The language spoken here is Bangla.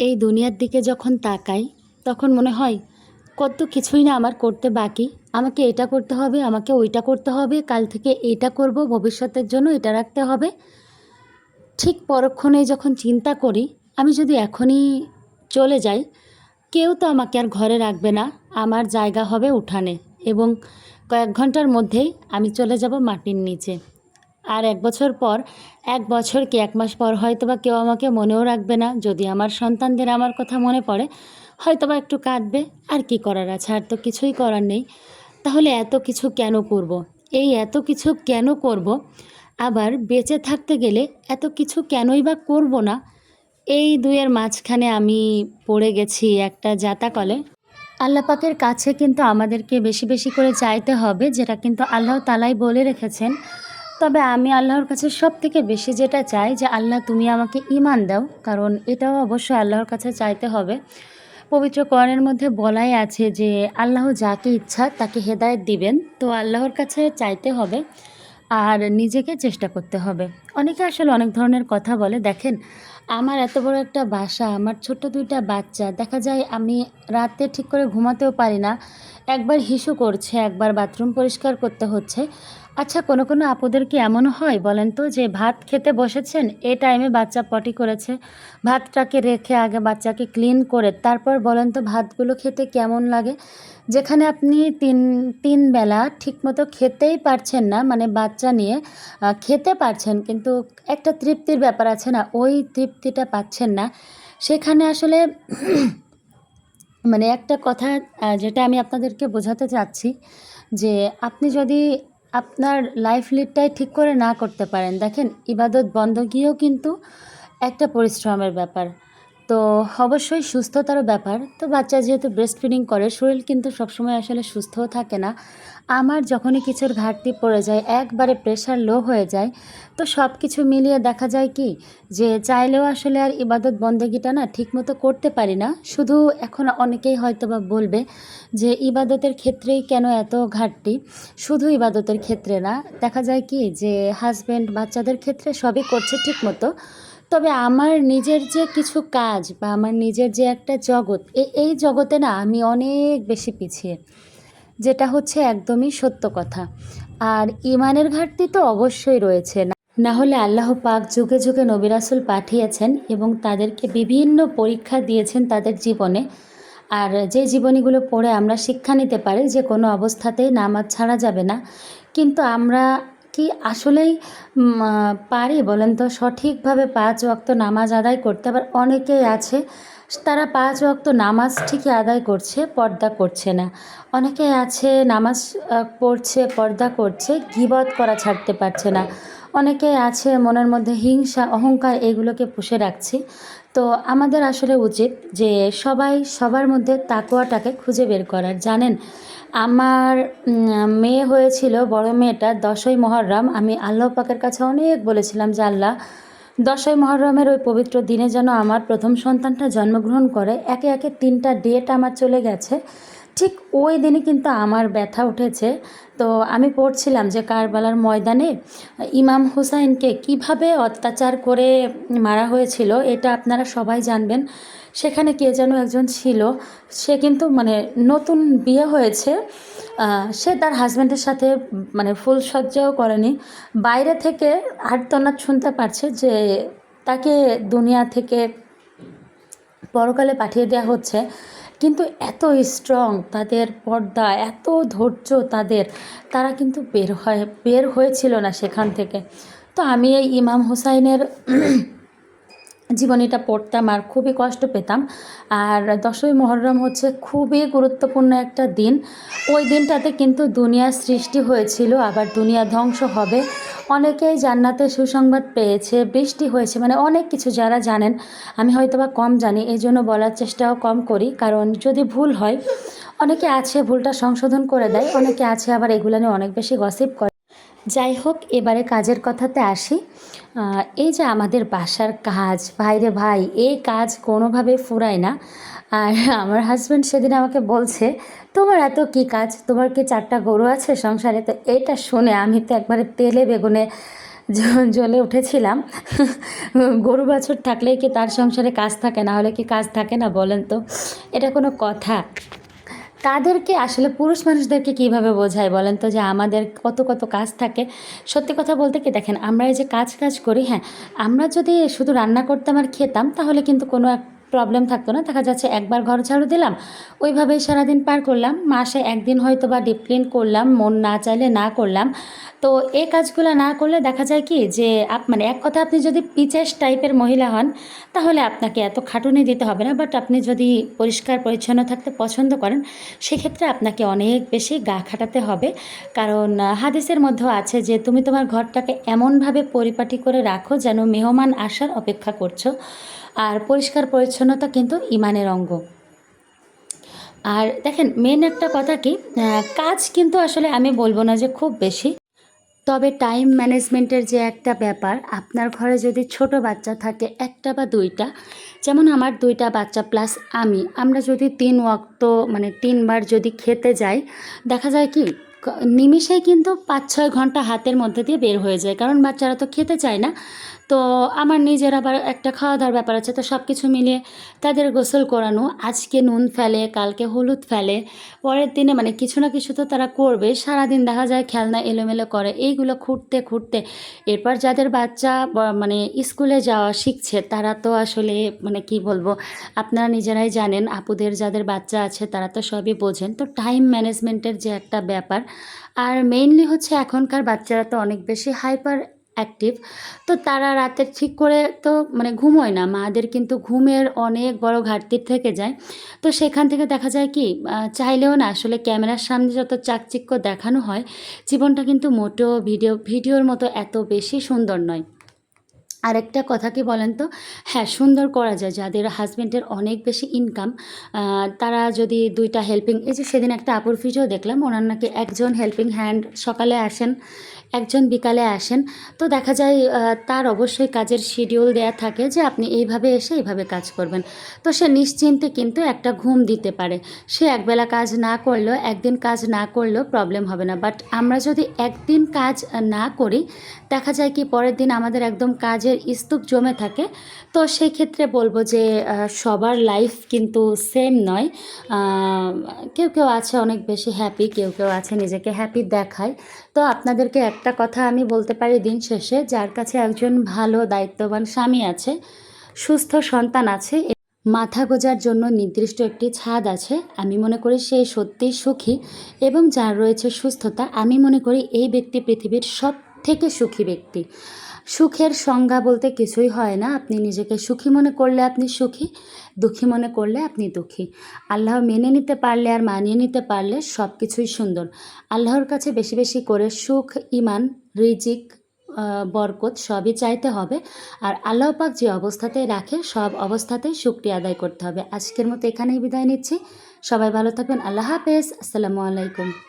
এই দুনিয়ার দিকে যখন তাকাই, তখন মনে হয়, কত কিছুই না আমার করতে বাকি। আমাকে এটা করতে হবে, আমাকে ওইটা করতে হবে, কাল থেকে এটা করব, ভবিষ্যতের জন্য এটা রাখতে হবে। ঠিক পরক্ষণে যখন চিন্তা করি, আমি যদি এখনই চলে যাই, কেউ তো আমাকে আর ঘরে রাখবে না। আমার জায়গা হবে উঠানে এবং কয়েক ঘণ্টার মধ্যেই আমি চলে যাব মাটির নিচে। আর এক বছর পর, এক বছর কি এক মাস পর হয়তো বা কেউ আমাকে মনেও রাখবে না, যদি আমার সন্তানদের আমার কথা মনে পড়ে হয়তো বা একটু কাঁদবে, আর কি করার আছে? আর তো কিছুই করার নেই। তাহলে এত কিছু কেন করব। এই এত কিছু কেন করব? আবার বেঁচে থাকতে গেলে এত কিছু কেনই বা করব না? এই দুয়ের মাঝখানে আমি পড়ে গেছি একটা জাতাকলে। আল্লাহ পাকের কাছে কিন্তু আমাদেরকে বেশি বেশি করে চাইতে হবে, যেটা কিন্তু আল্লাহ তালাই বলে রেখেছেন। তবে আমি আল্লাহর কাছে সব থেকে বেশি যেটা চাই যে, আল্লাহ তুমি আমাকে ইমান দাও। কারণ এটাও অবশ্যই আল্লাহর কাছে চাইতে হবে। পবিত্র কোরআনের মধ্যে বলাই আছে যে, আল্লাহ যাকে ইচ্ছা তাকে হেদায়ত দিবেন। তো আল্লাহর কাছে চাইতে হবে আর নিজেকে চেষ্টা করতে হবে। অনেকে আসলে অনেক ধরনের কথা বলে। দেখেন আমার এত বড় একটা বাসা, আমার ছোট্ট দুইটা বাচ্চা, দেখা যায় আমি রাতে ঠিক করে ঘুমাতেও পারি না। একবার হিসু করছে, একবার বাথরুম পরিষ্কার করতে হচ্ছে। আচ্ছা কোনো কোনো আপুদের কি এমনও হয় বলেন তো যে ভাত খেতে বসেছেন, এ টাইমে বাচ্চা পটি করেছে। ভাতটাকে রেখে আগে বাচ্চাকে ক্লিন করে, তারপর বলেন তো ভাতগুলো খেতে কেমন লাগে? যেখানে আপনি তিন তিন বেলা ঠিকমতো খেতেই পারছেন না মানে বাচ্চা নিয়ে খেতে পারছেন, কিন্তু একটা তৃপ্তির ব্যাপার আছে না, ওই তৃপ্তিটা পাচ্ছেন না। সেখানে আসলে মানে একটা কথা যেটা আমি আপনাদেরকে বোঝাতে চাচ্ছি যে আপনি যদি আপনার লাইফ লিডটাই ঠিক করে না করতে পারেন, দেখেন ইবাদত বন্ধ গিয়েও কিন্তু একটা পরিশ্রমের ব্যাপার। তো অবশ্যই সুস্থতারও ব্যাপার। তো বাচ্চা যেহেতু ব্রেস্ট ফিডিং করে, শরীর কিন্তু সবসময় আসলে সুস্থও থাকে না। আমার যখনই কিছুর ঘাটতি পড়ে যায়, একবারে প্রেশার লো হয়ে যায়, তো সব কিছু মিলিয়ে দেখা যায় কি, যে চাইলেও আসলে আর ইবাদত বন্দেগিটা না ঠিকমতো করতে পারি না। শুধু এখন অনেকেই হয়তো বা বলবে যে ইবাদতের ক্ষেত্রেই কেন এত ঘাটতি? শুধু ইবাদতের ক্ষেত্রে না। দেখা যায় কি, যে হাজব্যান্ড বাচ্চাদের ক্ষেত্রে সবই করছে ঠিকমতো। তবে আমার নিজের যে কিছু কাজ বা আমার নিজের যে একটা জগৎ এই জগতে না আমি অনেক বেশি পিছিয়ে। যেটা হচ্ছে একদমই সত্য কথা। আর ইমানের ঘাটতি তো অবশ্যই রয়েছে। না হলে আল্লাহ পাক যুগে যুগে নবী রাসূল পাঠিয়েছেন এবং তাদেরকে বিভিন্ন পরীক্ষা দিয়েছেন তাদের জীবনে। আর যে জীবনীগুলো পড়ে আমরা শিক্ষা নিতে পারি যে কোনো অবস্থাতেই নামাজ ছাড়া যাবে না। কিন্তু আমরা কি আসলেই পারি বলেন তো? সঠিকভাবে পাঁচ ওয়াক্ত নামাজ আদায় করতে আবার অনেকেই আছে, তারা পাঁচ ওয়াক্ত নামাজ ঠিকই আদায় করছে, পর্দা করছে না। অনেকে আছে নামাজ পড়ছে, পর্দা করছে, গিবত করা ছাড়তে পারছে না। অনেকে আছে মনের মধ্যে হিংসা, অহংকার এগুলোকে পুষে রাখছে। তো আমাদের আসলে উচিত যে সবাই সবার মধ্যে তাকোয়াটাকে খুঁজে বের করার। জানেন আমার মেয়ে হয়েছিল, বড় মেয়েটা দশই মহরম। আমি আল্লাহ পাকের কাছে অনেক বলেছিলাম যে, আল্লাহ, দশই মহরমের ওই পবিত্র দিনে যেন আমার প্রথম সন্তানটা জন্মগ্রহণ করে। একে একে তিনটা ডেট আমার চলে গেছে। ঠিক ওই দিনই কিন্তু আমার ব্যথা উঠেছে। তো আমি পড়ছিলাম যে কারবালার ময়দানে ইমাম হুসাইনকে কীভাবে অত্যাচার করে মারা হয়েছিল, এটা আপনারা সবাই জানবেন। সেখানে কে যেন একজন ছিল, সে কিন্তু মানে নতুন বিয়ে হয়েছে। সে তার হাজব্যান্ডের সাথে মানে ফুল সজ্জাও করেনি। বাইরে থেকে আর্তনাদ শুনতে পারছে যে তাকে দুনিয়া থেকে পরকালে পাঠিয়ে দেওয়া হচ্ছে। কিন্তু এত স্ট্রং তাদের পর্দা, এত ধৈর্য তাদের, তারা কিন্তু বের হয়, বের হয়েছিল না সেখান থেকে। তো আমি এই ইমাম হুসাইনের জীবনীটা পড়তাম আর খুবই কষ্ট পেতাম। আর দশই মহরম হচ্ছে খুবই গুরুত্বপূর্ণ একটা দিন। ওই দিনটাতে কিন্তু দুনিয়ার সৃষ্টি হয়েছিল, আবার দুনিয়া ধ্বংস হবে। অনেকেই জান্নাতে সুসংবাদ পেয়েছে, বৃষ্টি হয়েছে মানে অনেক কিছু যারা জানেন, আমি হয়তো বা কম জানি এই জন্য বলার চেষ্টাও কম করি। কারণ যদি ভুল হয়, অনেকে আছে ভুলটা সংশোধন করে দেয়, অনেকে আছে আবার এগুলো নিয়ে অনেক বেশি গসিপ করে। যাই হোক, এবারে কাজের কথাতে আসি। এই যে আমাদের বাসার কাজ, ভাইরে ভাই, এই কাজ কোনোভাবে ফুরায় না। আর আমার হাজব্যান্ড সেদিন আমাকে বলছে, তোমার এত কি কাজ? তোমার কি চারটা গরু আছে সংসারে? তো এটা শুনে আমি তো একবারে তেলে বেগুনে জ্বলে উঠেছিলাম। গরু বাছুর থাকলেই কি তার সংসারে কাজ থাকে? না হলে কি কাজ থাকে না বলেন তো? এটা কোনো কথা। তাদেরকে, আসলে পুরুষ মানুষদেরকে কীভাবে বোঝায় বলেন তো যে আমাদের কত কত কাজ থাকে? সত্যি কথা বলতে কি দেখেন, আমরা এই যে কাজ কাজ করি হ্যাঁ আমরা যদি শুধু রান্না করতাম আর খেতাম, তাহলে কিন্তু কোনো এক প্রবলেম থাকতো না। দেখা যাচ্ছে একবার ঘর ঝাড়ু দিলাম, ওইভাবেই সারাদিন পার করলাম। মাসে একদিন হয়তো বা ডিপ ক্লিন করলাম, মন না চাইলে না করলাম। তো এই কাজগুলো না করলে দেখা যায় কি যে, আপ মানে এক কথা আপনি যদি পিচেস টাইপের মহিলা হন, তাহলে আপনাকে এত খাটুনি দিতে হবে না। বাট আপনি যদি পরিষ্কার, পরিচ্ছন্ন থাকতে পছন্দ করেন, সেক্ষেত্রে আপনাকে অনেক বেশি গা খাটাতে হবে। কারণ হাদিসের মধ্যেও আছে যে, তুমি তোমার ঘরটাকে এমনভাবে পরিপাটি করে রাখো যেন মেহমান আসার অপেক্ষা করছ। আর পরিষ্কার পরিচ্ছন্নতা কিন্তু ইমানের অঙ্গ। আর দেখেন মেন একটা কথা কি কাজ কিন্তু আসলে আমি বলব না যে খুব বেশি, তবে টাইম ম্যানেজমেন্টের যে একটা ব্যাপার, আপনার ঘরে যদি ছোট বাচ্চা থাকে একটা বা দুইটা, যেমন আমার দুইটা বাচ্চা প্লাস আমি, আমরা যদি তিন ওয়াক্ত মানে তিনবার যদি খেতে যাই, দেখা যায় কি, নিমিষেই কিন্তু পাঁচ ছয় ঘণ্টা হাতের মধ্যে দিয়ে বের হয়ে যায়, কারণ বাচ্চারা তো খেতে চায় না। তো আমার নিজের আবার একটা খাওয়া দাওয়ার ব্যাপার আছে, তো সব কিছু মিলিয়ে তাদের গোসল করানো, আজকে নুন ফেলে, কালকে হলুদ ফেলে, পরের দিনে মানে কিছু না কিছু তো তারা করবে, সারাদিন দেখা যায় খেলনা এলোমেলো করে, এইগুলো খুঁড়তে খুঁড়তে, এরপর যাদের বাচ্চা মানে স্কুলে যাওয়া শিখছে, তারা তো আসলে মানে কি বলব, আপনারা নিজেরাই জানেন, আপুদের যাদের বাচ্চা আছে তারা তো সবই বোঝেন, তো টাইম ম্যানেজমেন্টের যে একটা ব্যাপার, আর মেইনলি হচ্ছে এখনকার বাচ্চারা তো অনেক বেশি হাইপার অ্যাক্টিভ তো তারা রাতে ঠিক করে তো মানে ঘুমোয় না। মাদের কিন্তু ঘুমের অনেক বড় ঘাটতি থেকে যায়। তো সেখান থেকে দেখা যায় কি চাইলেও না, আসলে ক্যামেরার সামনে যত চাকচিক্য দেখানো হয়, জীবনটা কিন্তু মোটেও ভিডিও, ভিডিওর মতো এত বেশি সুন্দর নয়। আরেকটা কথা কি বলেন তো? হ্যাঁ সুন্দর করা যায়। যাদের হাজব্যান্ডের অনেক বেশি ইনকাম তারা যদি দুইটা হেল্পিং এই যে সেদিন একটা আপুর ভিডিও দেখলাম, ওনার নাকি একজন হেল্পিং হ্যান্ড সকালে আসেন একজন বিকালে আসেন, তো দেখা যায় তার অবশ্যই কাজের শিডিউল দেয়া থাকে যে আপনি এইভাবে এসে এইভাবে কাজ করবেন। তো সে নিশ্চিন্তে কিন্তু একটা ঘুম দিতে পারে। সে একবেলা কাজ না করলেও, একদিন কাজ না করলেও প্রবলেম হবে না। বাট আমরা যদি একদিন কাজ না করি, দেখা যায় কি পরের দিন আমাদের একদম কাজের স্তূপ জমে থাকে। তো সেই ক্ষেত্রে বলব যে সবার লাইফ কিন্তু সেম নয়। কেউ কেউ আছে অনেক বেশি হ্যাপি কেউ কেউ আছে নিজেকে হ্যাপি দেখায়। তো আপনাদেরকে একটা কথা আমি বলতে পারি দিন শেষে, যার কাছে একজন ভালো, দায়িত্ববান স্বামী আছে, সুস্থ সন্তান আছে, মাথা গোজার জন্য নির্দিষ্ট একটি ছাদ আছে, আমি মনে করি সে সত্যিই সুখী এবং যার রয়েছে সুস্থতা, আমি মনে করি এই ব্যক্তি পৃথিবীর সব থেকে সুখী ব্যক্তি। সুখের সংজ্ঞা বলতে কিছুই হয় না। আপনি নিজেকে সুখী মনে করলে আপনি সুখী, দুঃখী মনে করলে আপনি দুঃখী। আল্লাহ মেনে নিতে পারলে আর মানিয়ে নিতে পারলে সব কিছুই সুন্দর। আল্লাহর কাছে বেশি বেশি করে সুখ ইমান রিজিক বরকত সবই চাইতে হবে। আর আল্লাহ পাক যে অবস্থাতেই রাখে, সব অবস্থাতেই শুক্রিয়া আদায় করতে হবে। আজকের মতো এখানেই বিদায় নিচ্ছি। সবাই ভালো থাকবেন। আল্লাহ হাফেজ। আসসালামু আলাইকুম।